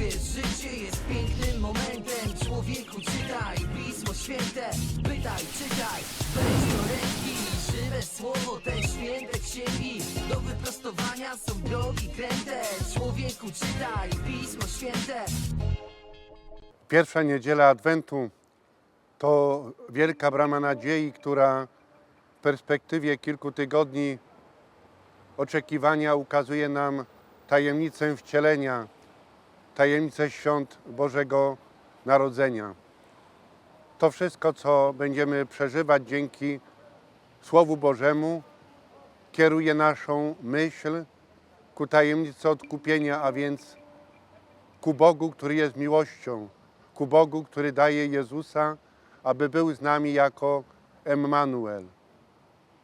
Uwierz, życie jest pięknym momentem. Człowieku czytaj Pismo Święte. Pytaj, czytaj Weź do ręki. Żywe słowo, te święte księgi Do wyprostowania są drogi kręte. Człowieku czytaj Pismo Święte. Pierwsza niedziela Adwentu to wielka brama nadziei, która w perspektywie kilku tygodni oczekiwania ukazuje nam tajemnicę wcielenia, tajemnicę świąt Bożego Narodzenia. To wszystko, co będziemy przeżywać dzięki Słowu Bożemu, kieruje naszą myśl ku tajemnicy odkupienia, a więc ku Bogu, który jest miłością, ku Bogu, który daje Jezusa, aby był z nami jako Emmanuel.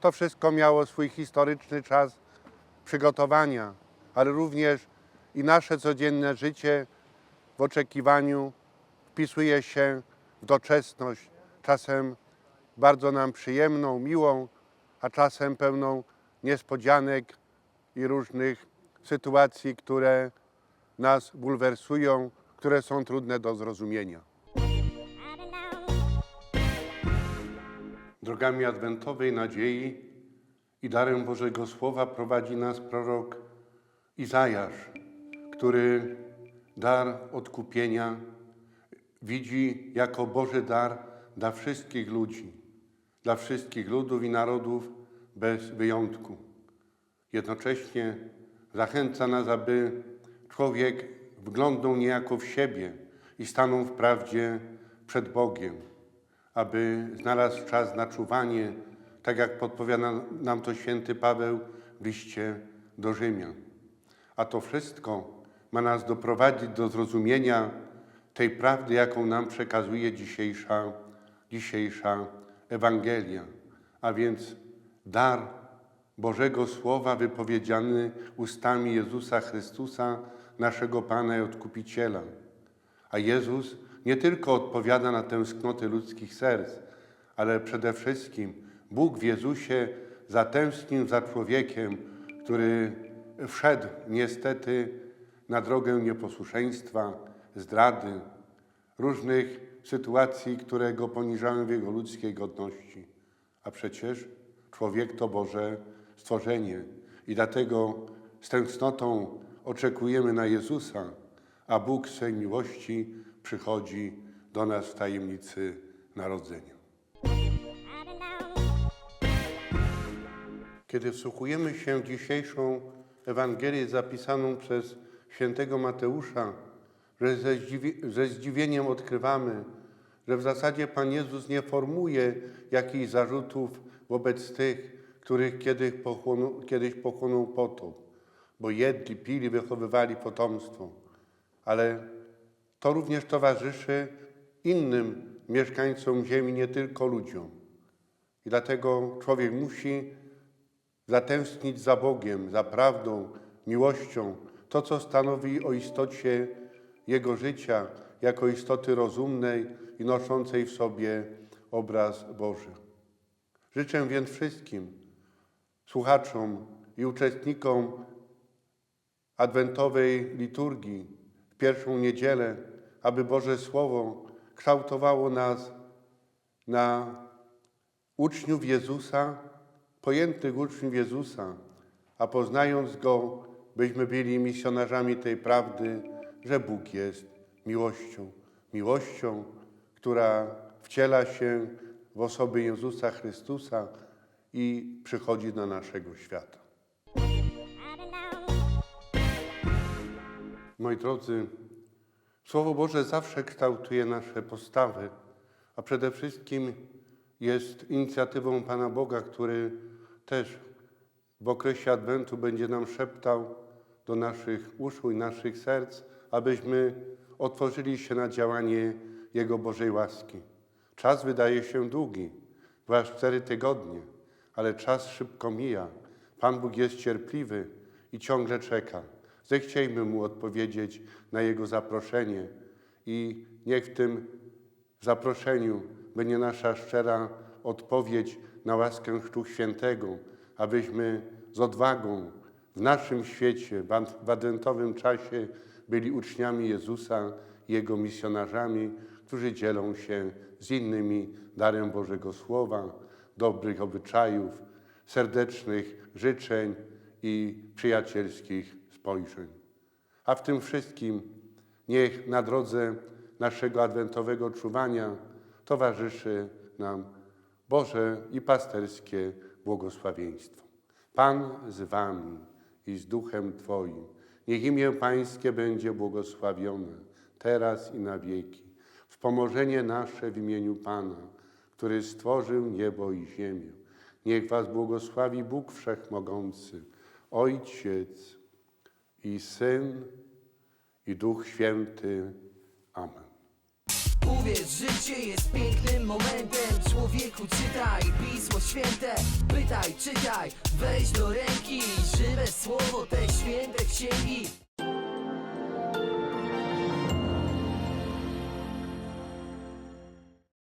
To wszystko miało swój historyczny czas przygotowania, ale również i nasze codzienne życie w oczekiwaniu wpisuje się w doczesność, czasem bardzo nam przyjemną, miłą, a czasem pełną niespodzianek i różnych sytuacji, które nas bulwersują, które są trudne do zrozumienia. Drogami adwentowej nadziei i darem Bożego Słowa prowadzi nas prorok Izajasz, który dar odkupienia widzi jako Boży dar dla wszystkich ludzi, dla wszystkich ludów i narodów bez wyjątku. Jednocześnie zachęca nas, aby człowiek wglądnął niejako w siebie i stanął w prawdzie przed Bogiem, aby znalazł czas na czuwanie, tak jak podpowiada nam to święty Paweł w liście do Rzymian. A to wszystko ma nas doprowadzić do zrozumienia tej prawdy, jaką nam przekazuje dzisiejsza, dzisiejsza Ewangelia, a więc dar Bożego Słowa wypowiedziany ustami Jezusa Chrystusa, naszego Pana i Odkupiciela. A Jezus nie tylko odpowiada na tęsknoty ludzkich serc, ale przede wszystkim Bóg w Jezusie zatęsknił za człowiekiem, który wszedł niestety na drogę nieposłuszeństwa, zdrady, różnych sytuacji, które go poniżały w jego ludzkiej godności. A przecież człowiek to Boże stworzenie i dlatego z tęsknotą oczekujemy na Jezusa, a Bóg swej miłości przychodzi do nas w tajemnicy narodzenia. Kiedy wsłuchujemy się w dzisiejszą Ewangelię zapisaną przez świętego Mateusza, że ze, zdziwi- ze zdziwieniem odkrywamy, że w zasadzie Pan Jezus nie formuje jakichś zarzutów wobec tych, których kiedyś pochłonął, kiedyś pochłonął potop, bo jedli, pili, wychowywali potomstwo. Ale to również towarzyszy innym mieszkańcom ziemi, nie tylko ludziom. I dlatego człowiek musi zatęsknić za Bogiem, za prawdą, miłością, to co stanowi o istocie jego życia, jako istoty rozumnej i noszącej w sobie obraz Boży. Życzę więc wszystkim słuchaczom i uczestnikom adwentowej liturgii w pierwszą niedzielę, aby Boże Słowo kształtowało nas na uczniów Jezusa, pojętych uczniów Jezusa, a poznając Go, byśmy byli misjonarzami tej prawdy, że Bóg jest miłością. Miłością, która wciela się w osobie Jezusa Chrystusa i przychodzi do naszego świata. Moi drodzy, Słowo Boże zawsze kształtuje nasze postawy, a przede wszystkim jest inicjatywą Pana Boga, który też w okresie Adwentu będzie nam szeptał do naszych uszu i naszych serc, abyśmy otworzyli się na działanie Jego Bożej łaski. Czas wydaje się długi, bo aż cztery tygodnie, ale czas szybko mija. Pan Bóg jest cierpliwy i ciągle czeka. Zechciejmy Mu odpowiedzieć na Jego zaproszenie i niech w tym zaproszeniu będzie nasza szczera odpowiedź na łaskę Chrztu Świętego, abyśmy z odwagą w naszym świecie, w ad- w adwentowym czasie byli uczniami Jezusa, Jego misjonarzami, którzy dzielą się z innymi darem Bożego Słowa, dobrych obyczajów, serdecznych życzeń i przyjacielskich spojrzeń. A w tym wszystkim niech na drodze naszego adwentowego czuwania towarzyszy nam Boże i pasterskie błogosławieństwo. Pan z Wami i z Duchem Twoim. Niech imię Pańskie będzie błogosławione teraz i na wieki. Wspomożenie nasze w imieniu Pana, który stworzył niebo i ziemię. Niech Was błogosławi Bóg Wszechmogący, Ojciec i Syn i Duch Święty. Amen. Uwierz, życie jest pięknym momentem. Człowieku czytaj Pismo Święte. Pytaj, czytaj, weź do ręki Żywe słowo te święte księgi